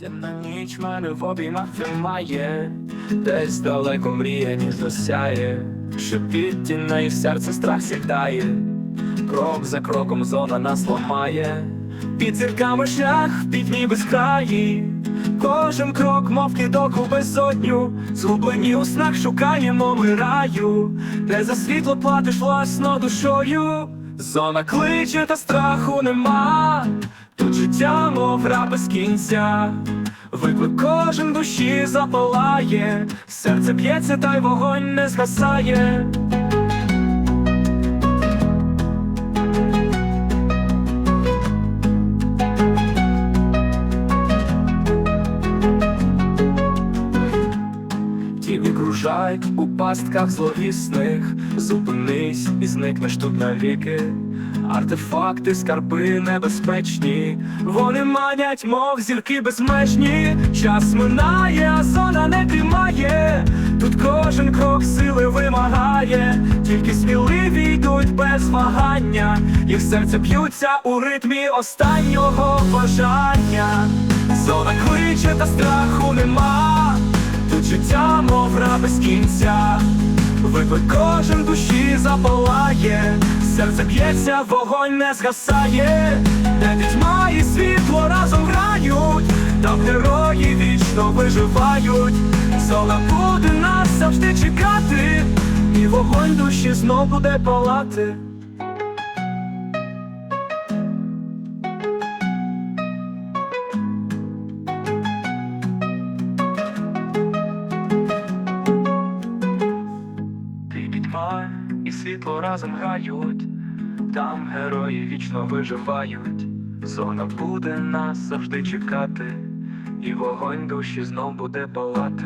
Темна ніч мене в обіймах тримає, десь далеко мрія ніж засяє, Шепіт тіней в серце страх сідає, крок за кроком зона нас ламає, під зірками шлях, пітьмі безкраї, кожен крок, мов кидок у безодню, згублені у снах шукаємо ми раю, де за світло платиш власно душою, зона кличе, та страху нема. Тут життя, мов гра без кінця, виклик кожен душі запалає, серце б'ється, та й вогонь не згасає. Тіні кружають у пастках зловісних, зупинись і зникнеш тут навіки. Артефакти, скарби небезпечні, вони манять, мов зірки безмежні. Час минає, а зона не тримає. Тут кожен крок сили вимагає, тільки сміливі йдуть без вагання, їх серця б'ються у ритмі останнього бажання. Зона кличе, та страху нема. Тут життя, мов гра без кінця, виклик кожен душі запалає, серце б'ється, вогонь не згасає, де пітьма і світло разом грають, там герої вічно виживають, зона буде нас завжди чекати, і вогонь душі знов буде палати. Світло разом грають, там герої вічно виживають, зона буде нас завжди чекати, і вогонь душі знов буде палати.